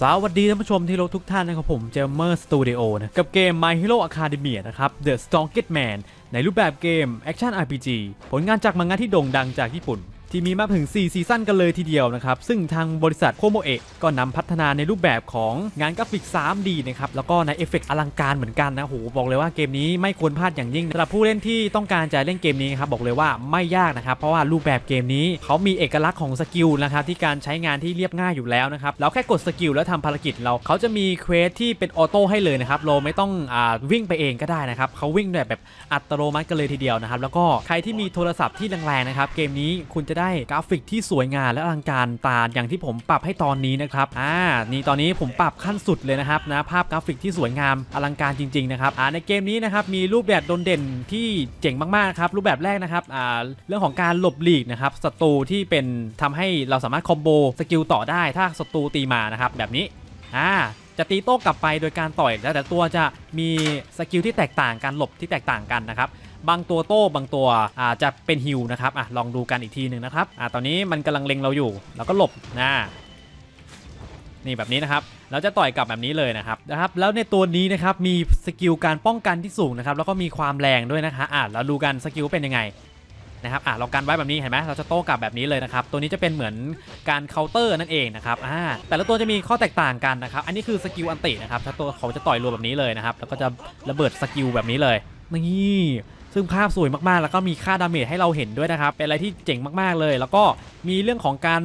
สวัสดีท่านผู้ชมที่รักทุกท่านนะครับผมเจมเมอร์สตูดิโอนะกับเกม My Hero Academia นะครับ The Strongest Man ในรูปแบบเกม Action RPG ผลงานจากมังงะที่โด่งดังจากญี่ปุ่น ที่มีมาถึง 4 ซีซั่นกันเลยทีเดียวนะครับ ซึ่งทางบริษัทโคโมเอะก็นำพัฒนาในรูปแบบของงานกราฟิก 3D นะครับ แล้วก็ในเอฟเฟกต์อลังการเหมือนกันนะโหบอกเลยว่าเกมนี้ไม่ควรพลาดอย่างยิ่งสำหรับผู้เล่นที่ต้องการจะเล่นเกมนี้ครับบอกเลยว่าไม่ยากนะครับ เพราะว่ารูปแบบเกมนี้เขามีเอกลักษณ์ของสกิลนะครับที่การใช้งานที่เรียบง่ายอยู่แล้วนะครับเราแค่กดสกิลแล้วทำภารกิจเราเขาจะมีเควสที่เป็นออโต้ให้เลยนะครับเราไม่ต้องอวิ่งไปเองก็ได้นะครับเขาวิ่งแบบแบบอัตโนมัติกันเลยทีเดียวนะครับแล้วก็ใครที่มีโทรศัพท์ที่แรงๆนะครับเกมนี้คุณจะได้กราฟิกที่สวยงามและอลังการตาอย่างที่ผมปรับให้ตอนนี้นะครับอ่านี่ตอนนี้ผมปรับขั้นสุดเลยนะครับนะภาพกราฟิกที่สวยงามอลังการจริงๆนะครับอ่าในเกมนี้นะครับมีรูปแบบโดดเด่นที่เจ๋งมากๆครับรูปแบบแรกนะครับอ่าเรื่องของการหลบหลีกนะครับศัตรูที่เป็นทำให้เราสามารถคอมโบสกิลต่อได้ถ้าศัตรูตีมานะครับแบบนี้อ่า จะตีโต้กลับไปโดยการต่อยแล้วแต่ตัวจะมีสกิลที่แตกต่างกันหลบที่แตกต่างกันนะครับบางตัวโต้บางตัวอาจจะเป็นฮิลนะครับอะลองดูกันอีกทีหนึ่งนะครับอะตอนนี้มันกำลังเล็งเราอยู่เราก็หลบนะนี่แบบนี้นะครับเราจะต่อยกลับแบบนี้เลยนะครับนะครับ แล้วในตัวนี้นะครับมีสกิลการป้องกันที่สูงนะครับแล้วก็มีความแรงด้วยนะคะอะเราดูกันสกิลเป็นยังไง นะครับอะเรากันไว้แบบนี้เห็นไหมเราจะโต้กลับแบบนี้เลยนะครับตัวนี้จะเป็นเหมือนการเคาน์เตอร์นั่นเองนะครับอ่าแต่ละตัวจะมีข้อแตกต่างกันนะครับอันนี้คือสกิลอันตินะครับถ้าตัวเขาจะต่อยรัวแบบนี้เลยนะครับแล้วก็จะระเบิดสกิลแบบนี้เลยนี่ ซึ่งภาพสวยมากๆ แล้วก็มีค่าดาเมจให้เราเห็นด้วยนะครับ เป็นอะไรที่เจ๋งมากๆเลย แล้วก็มีเรื่องของการ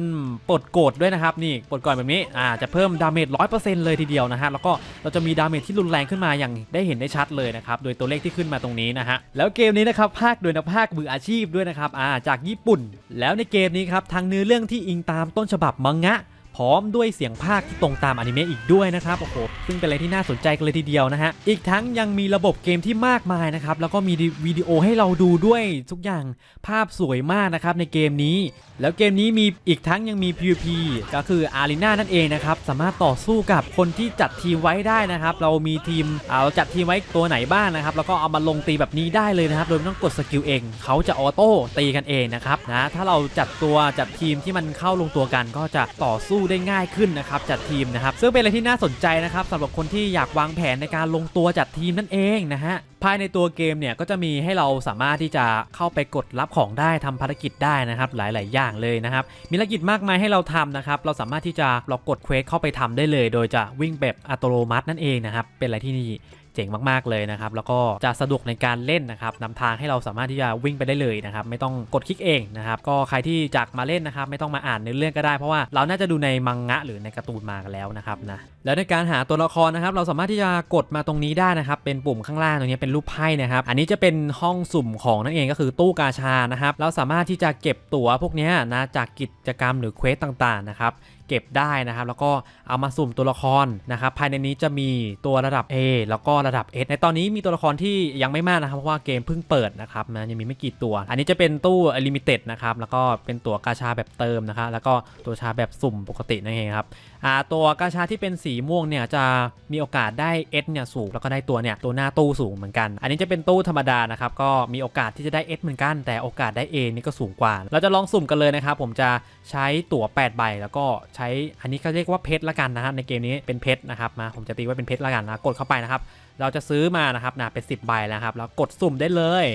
ปลดโกรธด้วยนะครับ นี่ปลดโกรธแบบนี้อ่าจะเพิ่มดาเมจ100%เลยทีเดียวนะฮะ แล้วก็เราจะมีดาเมจที่รุนแรงขึ้นมาอย่างได้เห็นได้ชัดเลยนะครับ โดยตัวเลขที่ขึ้นมาตรงนี้นะฮะ แล้วเกมนี้นะครับภาคโดยนักภาคมืออาชีพด้วยนะครับอ่าจากญี่ปุ่น แล้วในเกมนี้ครับทางเนื้อเรื่องที่อิงตามต้นฉบับมังงะ พร้อมด้วยเสียงภาคที่ตรงตามอนิเมะอีกด้วยนะครับโอ้โหซึ่งเป็นอะไรที่น่าสนใจกันเลยทีเดียวนะฮะอีกทั้งยังมีระบบเกมที่มากมายนะครับแล้วก็มีวิดีโอให้เราดูด้วยทุกอย่างภาพสวยมากนะครับในเกมนี้ แล้วเกมนี้มีอีกทั้งยังมี PVP ก็คือ Arena นั่นเองนะครับ สามารถต่อสู้กับคนที่จัดทีมไว้ได้นะครับ เรามีทีมเอาจัดทีมไว้ตัวไหนบ้างนะครับ แล้วก็เอามาลงตีแบบนี้ได้เลยนะครับ โดยไม่ต้องกดสกิลเอง เขาจะออโต้ตีกันเองนะครับนะ ถ้าเราจัดตัวจัดทีมที่มันเข้าลงตัวกัน ก็จะต่อสู้ได้ง่ายขึ้นนะครับ จัดทีมนะครับ ซึ่งเป็นอะไรที่น่าสนใจนะครับสำหรับคนที่อยากวางแผนในการลงตัวจัดทีมนั่นเองนะฮะภายในตัวเกมเนี่ยก็จะมีให้เราสามารถที่จะเข้าไปกดรับของได้ทำภารกิจได้นะครับ หลาย ๆ อย่างเลยนะครับ มีภารกิจมากมายให้เราทำนะครับ เราสามารถที่จะเรากดเควสเข้าไปทำได้เลย โดยจะวิ่งแบบอัตโนมัตินั่นเองนะครับ เป็นอะไรที่นี่เจ๋งมากๆเลยนะครับ แล้วก็จะสะดวกในการเล่นนะครับนำทางให้เราสามารถที่จะวิ่งไปได้เลยนะครับ ไม่ต้องกดคลิกเองนะครับ ก็ใครที่จากมาเล่นนะครับ ไม่ต้องมาอ่านเนื้อเรื่องก็ได้ เพราะว่าเราน่าจะดูในมังงะหรือในการ์ตูนมากันแล้วนะครับนะแล้วในการหาตัวละครนะครับ เราสามารถที่จะกดมาตรงนี้ได้นะครับ เป็นปุ่มข้างล่างตรงนี้เป็นรูปไพ่นะครับ อันนี้จะเป็นห้องสุ่มของนั่นเองก็คือตู้กาชานะครับ เราสามารถที่จะเก็บตั๋วพวกนี้นะจากกิจกรรมหรือเควสต่างๆนะครับเก็บได้นะครับ แล้วก็เอามาสุ่มตัวละครนะครับภายในนี้จะมีตัวระดับ A แล้วก็ระดับ S ในตอนนี้มีตัวละครที่ยังไม่มากนะครับเพราะว่าเกมเพิ่งเปิดนะครับนะยังมีไม่กี่ตัว อันนี้จะเป็นตู้ Limited นะครับแล้วก็เป็นตัวกาชาแบบเติมนะครับแล้วก็ตัวชาแบบสุ่มปกตินั่นเองครับอ่าตัวกาชาที่เป็นสีีม่วงเนี่ยจะมีโอกาสได้ S เนี่ยสูงแล้วก็ได้ตัวเนี่ยตัวหน้าตู้สูงเหมือนกัน อันนี้จะเป็นตู้ธรรมดานะครับก็มีโอกาสที่จะได้ S เหมือนกัน แต่โอกาสได้ A นี่ก็สูงกว่า เราจะลองสุ่มกันเลยนะครับผมจะใช้ตั๋ว8ใบแล้วก็ใช้อันนี้เขาเรียกว่าเพชรละกันนะครับในเกมนี้เป็นเพชรนะครับมาผมจะตีไว้เป็นเพชรละกันนะกดเข้าไปนะครับเราจะซื้อมานะครับนะเป็น 10ใบแล้วครับแล้วกดสุ่มได้เลย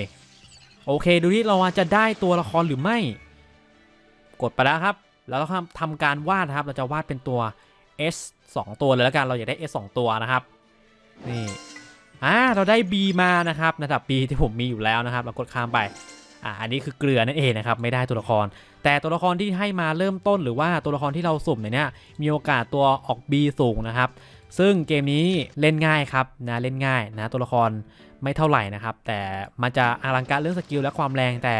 โอเค ดูที่เราจะได้ตัวละครหรือไม่ กดไปแล้วครับ แล้วเราทำการวาดนะครับ เราจะวาดเป็นตัว S 2 ตัวเลยแล้วกันเราอยากได้ S 2 ตัวนะครับนี่อ่าเราได้ B มานะครับระดับ B ที่ผมมีอยู่แล้วนะครับ เรากดข้ามไปอ่าอันนี้คือเกลือนั่นเองนะครับไม่ได้ตัวละคร แต่ตัวละครที่ให้มาเริ่มต้นหรือว่าตัวละครที่เราสุ่มเนี้ยมีโอกาสตัวออก B สูงนะครับ ซึ่งเกมนี้เล่นง่ายครับนะเล่นง่ายนะตัวละครไม่เท่าไหร่นะครับ แต่มันจะอลังการเรื่องสกิลและความแรงแต่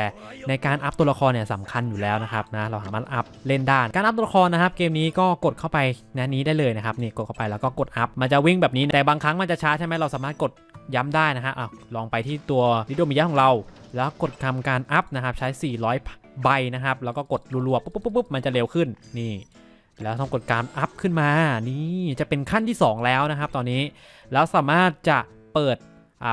ในการอัพตัวละครเนี่ยสำคัญอยู่แล้วนะครับนะเราสามารถอัพเล่นได้การอัพตัวละครนะครับ เกมนี้ก็กดเข้าไปนะนี้ได้เลยนะครับนี่กดเข้าไปแล้วก็กดอัพมันจะวิ่งแบบนี้แต่บางครั้งมันจะช้าใช่ไหมเราสามารถกดย้ำได้นะฮะอะลองไปที่ตัวลิโดมิยะของเรา แล้วกดทำการอัพนะครับใช้ 400 ใบนะครับแล้วก็กดรัวๆปุ๊บปุ๊บปุ๊บมันจะเร็วขึ้นนี่ แล้วต้องกดการอัพขึ้นมานี่จะเป็นขั้นที่ 2 แล้วนะครับ ตอนนี้แล้วสามารถจะเปิด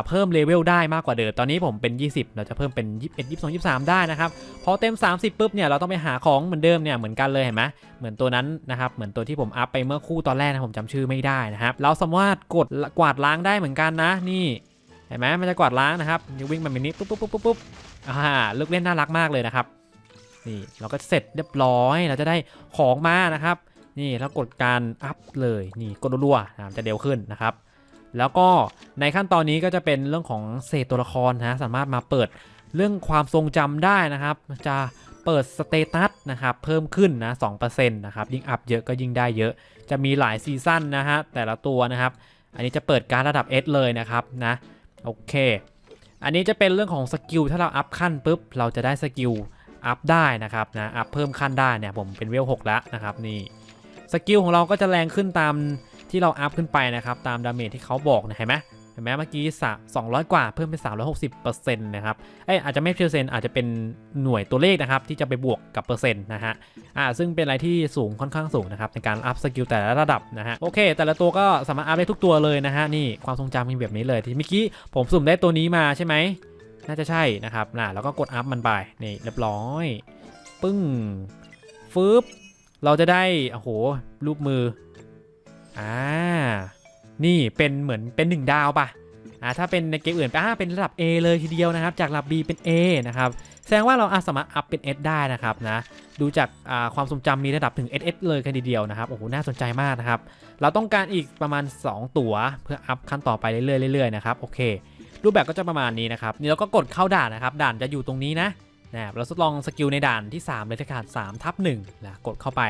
เพิ่มเลเวลได้มากกว่าเดิมตอนนี้ผมเป็น 20 เราจะเพิ่มเป็น21 22 23 ได้นะครับ พอเต็ม 30ปุ๊บเนี่ยเราต้องไปหาของเหมือนเดิมเนี่ยเหมือนกันเลยเห็นไหมเหมือนตัวนั้นนะครับเหมือนตัวที่ผมอัพไปเมื่อคู่ตอนแรกนะผมจำชื่อไม่ได้นะครับเราสามารถกดกวาดล้างได้เหมือนกันนะนี่เห็นไหมมันจะกวาดล้างนะครับวิ่งมาแบบนี้ปุ๊บปุ๊บปุ๊บปุ๊บปุ๊บอ่าลูกเล่นน่ารักมากเลยนะครับ นี่เราก็เสร็จเรียบร้อยเราจะได้ของมานะครับ นี่แล้วกดการอัพเลยนี่กดรัวๆนะจะเร็วขึ้นนะครับ แล้วก็ในขั้นตอนนี้ก็จะเป็นเรื่องของเศษตัวละครนะสามารถมาเปิดเรื่องความทรงจำได้นะครับ จะเปิดสเตตัสนะครับเพิ่มขึ้นนะ2%นะครับยิ่งอัพเยอะก็ยิ่งได้เยอะ จะมีหลายซีซั่นนะฮะแต่ละตัวนะครับ อันนี้จะเปิดการระดับ S เลยนะครับนะโอเค อันนี้จะเป็นเรื่องของสกิลถ้าเราอัพขั้นปุ๊บเราจะได้สกิล อัพได้นะครับนะอัพเพิ่มขั้นได้เนี่ยผมเป็นเวล6แล้วนะครับนี่สกิลของเราก็จะแรงขึ้นตามที่เราอัพขึ้นไปนะครับตามดาเมจที่เขาบอกนะเห็นไหมเห็นไหมเมื่อกี้สะ200กว่าเพิ่มเป็น360%นะครับเอ้ยอาจจะไม่เปอร์เซ็นต์อาจจะเป็นหน่วยตัวเลขนะครับที่จะไปบวกกับเปอร์เซ็นต์นะฮะอ่าซึ่งเป็นอะไรที่สูงค่อนข้างสูงนะครับในการอัพสกิลแต่ละระดับนะฮะโอเค แต่ละตัวก็สามารถอัพได้ทุกตัวเลยนะฮะนี่ความทรงจำมีแบบนี้เลยที่เมื่อกี้ผมสุ่มได้ตัวนี้มาใช่ไหม น่าจะใช่นะครับน่ะแล้วก็กดอัพมันไปนี่เรียบร้อย ปึ้งฟึบเราจะได้โอ้โหรูปมืออ่านี่เป็นเหมือนเป็นหนึ่งดาวปะอ่าถ้าเป็นในเกมอื่นอ่าเป็นระดับ A เลยทีเดียวนะครับ จากระดับ B เป็น A นะครับแสดงว่าเราอาสามารถอัพเป็น S ได้นะครับนะดูจากาความทรงจำมีระดับถึง SS เลยกันทีเดียวนะครับโอ้โหน่าสนใจมากนะครับ เราต้องการอีกประมาณ 2 ตัวเพื่ออัพขั้นต่อไปเรื่อยๆเรื่อยๆนะครับโอเค รูปแบบก็จะประมาณนี้นะครับนี่เราก็กดเข้าด่านนะครับด่านจะอยู่ตรงนี้นะนะเราทดลองสกิลในด่านที่ 3 เลยที่ขาด3ทับ1นะกดเข้าไป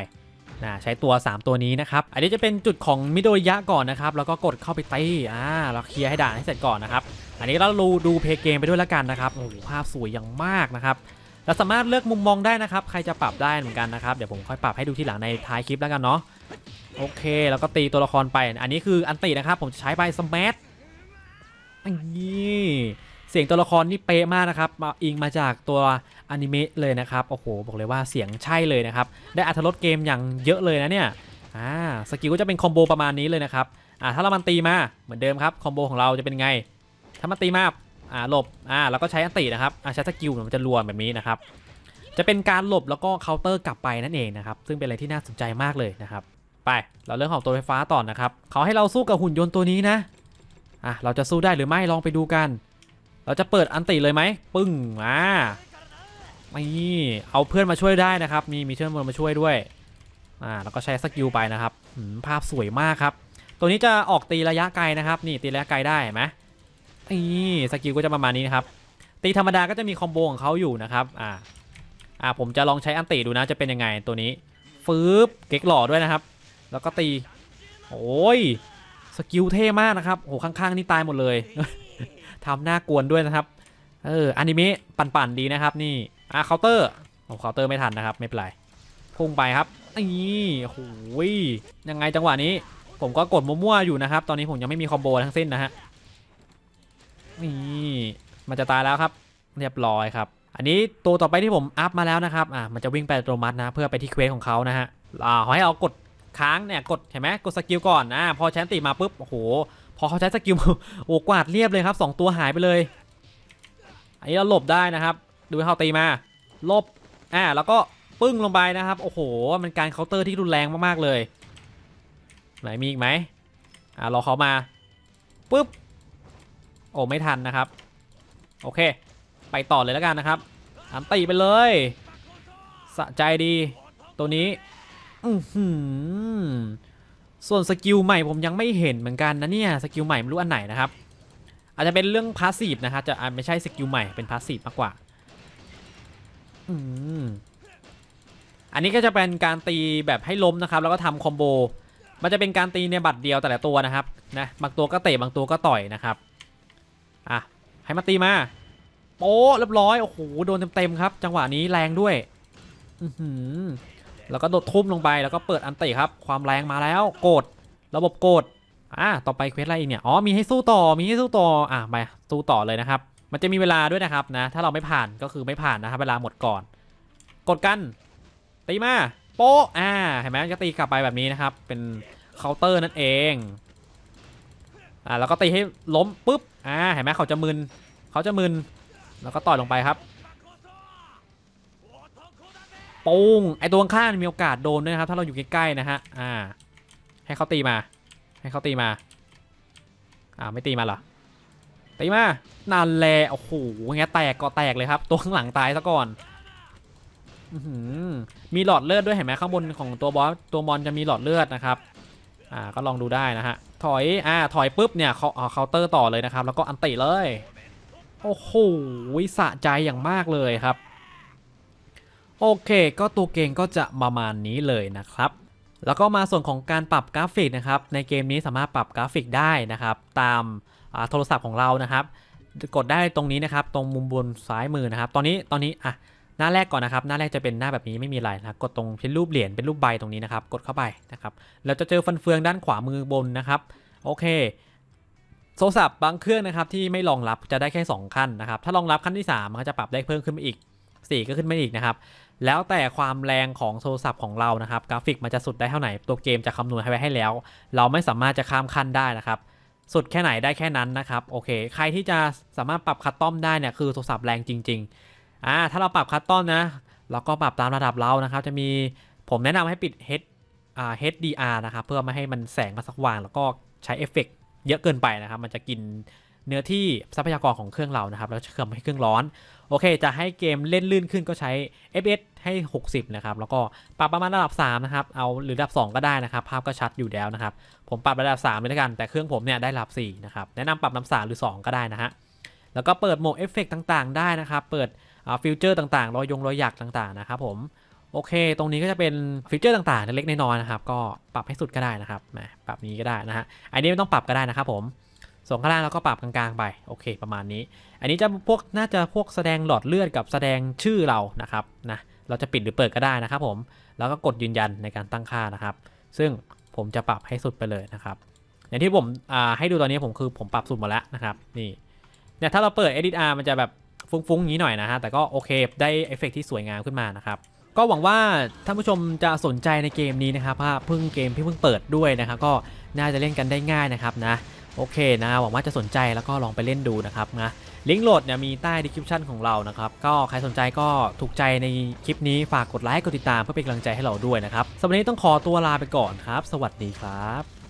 นะใช้ตัว 3 ตัวนี้นะครับ อันนี้จะเป็นจุดของมิโดริยะก่อนนะครับ แล้วก็กดเข้าไปตีอ่าเราเคลียร์ให้ด่านให้เสร็จก่อนนะครับ อันนี้เราดูดูเพลย์เกมไปด้วยแล้วกันนะครับโอ้โหภาพสวยอย่างมากนะครับ เราสามารถเลือกมุมมองได้นะครับ ใครจะปรับได้เหมือนกันนะครับ เดี๋ยวผมค่อยปรับให้ดูที่หลังในท้ายคลิปแล้วกันเนาะ โอเค แล้วก็ตีตัวละครไป อันนี้คืออันตินะครับ ผมจะใช้ไปสมัท นี่เสียงตัวละครนี่เป๊ะมากนะครับมาอิงมาจากตัวอนิเมะเลยนะครับโอ้โหบอกเลยว่าเสียงใช่เลยนะครับได้อัธรสเกมอย่างเยอะเลยนะเนี่ยอ่าสกิลก็จะเป็นคอมโบประมาณนี้เลยนะครับอ่าถ้าเรามันตีมาเหมือนเดิมครับคอมโบของเราจะเป็นไง ถ้ามันตีมาอ่าหลบอ่าแล้วก็ใช้อันตินะครับอ่าใช้สกิลมันจะรวมแบบนี้นะครับจะเป็นการหลบแล้วก็เคาน์เตอร์กลับไปนั่นเองนะครับซึ่งเป็นอะไรที่น่าสนใจมากเลยนะครับไปเราเรื่องของตัวไฟฟ้าต่อนะครับเขาให้เราสู้กับหุ่นยนต์ตัวนี้นะ อะเราจะสู้ได้หรือไม่ลองไปดูกัน เราจะเปิดอันติเลยไหมปึ้งอ่านี่เอาเพื่อนมาช่วยได้นะครับมีมีเพื่อนมาช่วยด้วยอ่าแล้วก็ใช้สกิลไปนะครับภาพสวยมากครับ ตัวนี้จะออกตีระยะไกลนะครับ นี่ตีระยะไกลได้ไหมนี่สกิลก็จะประมาณนี้นะครับตีธรรมดาก็จะมีคอมโบของเขาอยู่นะครับอ่าอ่าผมจะลองใช้อันติดูนะจะเป็นยังไงตัวนี้ฟืบเก๊กหล่อด้วยนะครับ แล้วก็ตีโอ้ย สกิลเท่มากนะครับโอ้ข้างๆนี่ตายหมดเลย ทำหน้ากวนด้วยนะครับ เอออนิเมะปั่นๆดีนะครับนี่อะเคาน์เตอร์โอ้เคาน์เตอร์ไม่ทันนะครับ ไม่เป็นไร พุ่งไปครับนี่โอ้โหยยังไงจังหวะนี้ ผมก็กดมั่วๆอยู่นะครับ ตอนนี้ผมยังไม่มีคอมโบทั้งสิ้นนะฮะนี่มันจะตายแล้วครับ เรียบร้อยครับ อันนี้ตัวต่อไปที่ผมอัพมาแล้วนะครับอะมันจะวิ่งไปอัตโนมัตินะ เพื่อไปที่เควสของเขานะฮะอ่าให้เอากด ค้างเนี่ยกดเห็นไหมกดสกิลก่อนอ่าพอแชนติมาปุ๊บโอ้โหพอเขาใช้สกิลโอ้กวาดเรียบเลยครับสองตัวหายไปเลย อันนี้เราหลบได้นะครับ ดูเขาตีมาหลบอ่าแล้วก็ปึ้งลงไปนะครับ โอ้โห มันการเคาน์เตอร์ที่รุนแรงมากๆเลย ไหนมีอีกไหมอ่ารอเขามาปุ๊บโอ้ไม่ทันนะครับ โอเค ไปต่อเลยแล้วกันนะครับอันตีไปเลยสะใจดีตัวนี้ ส่วนสกิลใหม่ผมยังไม่เห็นเหมือนกันนะเนี่ยสกิลใหม่ไม่รู้อันไหนนะครับ อาจจะเป็นเรื่องพาสซีฟนะครับจะอะไม่ใช่สกิลใหม่เป็นพาสซีฟมากกว่าอืมอันนี้ก็จะเป็นการตีแบบให้ล้มนะครับ แล้วก็ทำคอมโบมันจะเป็นการตีในบัตรเดียวแต่ละตัวนะครับนะบางตัวก็เตะบางตัวก็ต่อยนะครับอะให้มาตีมาโป๊เรียบร้อยโอ้โหโดนเต็มๆครับ จังหวะนี้แรงด้วย อือหือ แล้วก็โดดทุ่มลงไปแล้วก็เปิดอันติครับ ความแรงมาแล้วโกดระบบโกดอะต่อไปเควสอะไรอีกเนี่ยอ๋อมีให้สู้ต่อมีให้สู้ต่ออะไปสู้ต่อเลยนะครับ มันจะมีเวลาด้วยนะครับนะ ถ้าเราไม่ผ่านก็คือไม่ผ่านนะครับเวลาหมดก่อน กดกัน ตีมาโป๊ะอ่าเห็นไหมจะตีกลับไปแบบนี้นะครับ เป็นเคาน์เตอร์นั่นเองอ่าแล้วก็ตีให้ล้มปุ๊บอ่าเห็นไหมเขาจะมึนเขาจะมึนแล้วก็ต่อยลงไปครับ ปุ้งไอตัวข้างมีโอกาสโดนด้วยนะครับ ถ้าเราอยู่ใกล้ๆนะฮะอ่า ให้เขาตีมา ให้เขาตีมาอ่าไม่ตีมาเหรอตีมานั่นแหละโอ้โหงี้แตกก็แตกเลยครับ ตัวข้างหลังตายซะก่อนอื้อหือมีหลอดเลือดด้วยเห็นไหมข้างบนของตัวบอสตัวมอนจะมีหลอดเลือดนะครับ อ่าก็ลองดูได้นะฮะถอยอ่าถอยปุ๊บเนี่ยเขาเอาเคาน์เตอร์ต่อเลยนะครับ แล้วก็อันติเลย โอ้โหสะใจอย่างมากเลยครับ โอเค ก็ตัวเกมก็จะประมาณนี้เลยนะครับ แล้วก็มาส่วนของการปรับกราฟิกนะครับ ในเกมนี้สามารถปรับกราฟิกได้นะครับ ตามโทรศัพท์ของเรานะครับ กดได้ตรงนี้นะครับ ตรงมุมบนซ้ายมือนะครับ ตอนนี้ตอนนี้อะหน้าแรกก่อนนะครับ หน้าแรกจะเป็นหน้าแบบนี้ไม่มีอะไรนะรกดตรงเป็นรูปเหรียญเป็นรูปใบตรงนี้นะครับ กดเข้าไปนะครับเราจะเจอฟันเฟืองด้านขวามือบนนะครับ โอเคโทรศัพท์บางเครื่องนะครับที่ไม่รองรับจะได้แค่ 2 ขั้นนะครับ ถ้ารองรับขั้นที่3มันก็จะปรับได้เพิ่มขึ้นมาอีก 4 ก็ขึ้นมาอีกนะครับ แล้วแต่ความแรงของโทรศัพท์ของเรานะครับกราฟิกมันจะสุดได้เท่าไหร่ตัวเกมจะคำนวณให้ไว้ให้แล้ว เราไม่สามารถจะข้ามขั้นได้นะครับ สุดแค่ไหนได้แค่นั้นนะครับโอเค ใครที่จะสามารถปรับคัสตอมได้เนี่ยคือโทรศัพท์แรงจริงๆอ่าถ้าเราปรับคัสตอมนะเราก็ปรับตามระดับเรานะครับ จะมีผมแนะนำให้ปิด H อ่า HDR นะครับเพื่อไม่ให้มันแสงมาสักวาง แล้วก็ใช้เอฟเฟกต์เยอะเกินไปนะครับ มันจะกิน เนื้อที่ทรัพยากรของเครื่องเรานะครับ แล้วจะทำให้เครื่องร้อน โอเค จะให้เกมเล่นลื่นขึ้นก็ใช้ fs ให้ 60 นะครับ แล้วก็ปรับประมาณระดับ 3 นะครับ เอาหรือระดับ 2 ก็ได้นะครับ ภาพก็ชัดอยู่แล้วนะครับ ผมปรับระดับ3เลยแล้วกัน แต่เครื่องผมเนี่ยได้ระดับ 4 นะครับ แนะนำปรับระดับ3หรือ 2 ก็ได้นะฮะ แล้วก็เปิดโหมดเอฟเฟกต์ต่างๆ ได้นะครับ เปิดฟิวเจอร์ต่างๆ รอยยงรอยหยักต่างๆ นะครับผมโอเค ตรงนี้ก็จะเป็นฟีเจอร์ต่างๆ เล็กๆน้อยๆนะครับ ก็ปรับให้สุดก็ได้นะครับ ปรับนี้ก็ได้นะฮะ อันนี้ไม่ต้องปรับก็ได้นะครับผม ส่วนข้างล่างเราก็ปรับกลางๆไปโอเค ประมาณนี้ อันนี้จะพวกน่าจะพวกแสดงหลอดเลือดกับแสดงชื่อเรานะครับนะเราจะปิดหรือเปิดก็ได้นะครับผมแล้วก็กดยืนยันในการตั้งค่านะครับ ซึ่งผมจะปรับให้สุดไปเลยนะครับ อย่างที่ผมให้ดูตอนนี้ผมคือผมปรับสุดหมดแล้วนะครับนี่เนี่ยถ้าเราเปิด Edit R มันจะแบบฟุ้งๆอย่างนี้หน่อยนะฮะแต่ก็โอเคได้เอฟเฟกต์ที่สวยงามขึ้นมานะครับก็หวังว่าท่านผู้ชมจะสนใจในเกมนี้นะครับเพราะเพิ่งเกมที่เพิ่งเปิดด้วยนะครับก็น่าจะเล่นกันได้ง่ายนะครับนะ โอเคนะหวังว่าจะสนใจแล้วก็ลองไปเล่นดูนะครับนะลิงก์โหลดเนี่ยมีใต้ดีคริปชั่นของเรานะครับ ก็ใครสนใจก็ถูกใจในคลิปนี้ฝากกดไลค์กดติดตามเพื่อเป็นกำลังใจให้เราด้วยนะครับสำหรับวันนี้ต้องขอตัวลาไปก่อนครับ สวัสดีครับ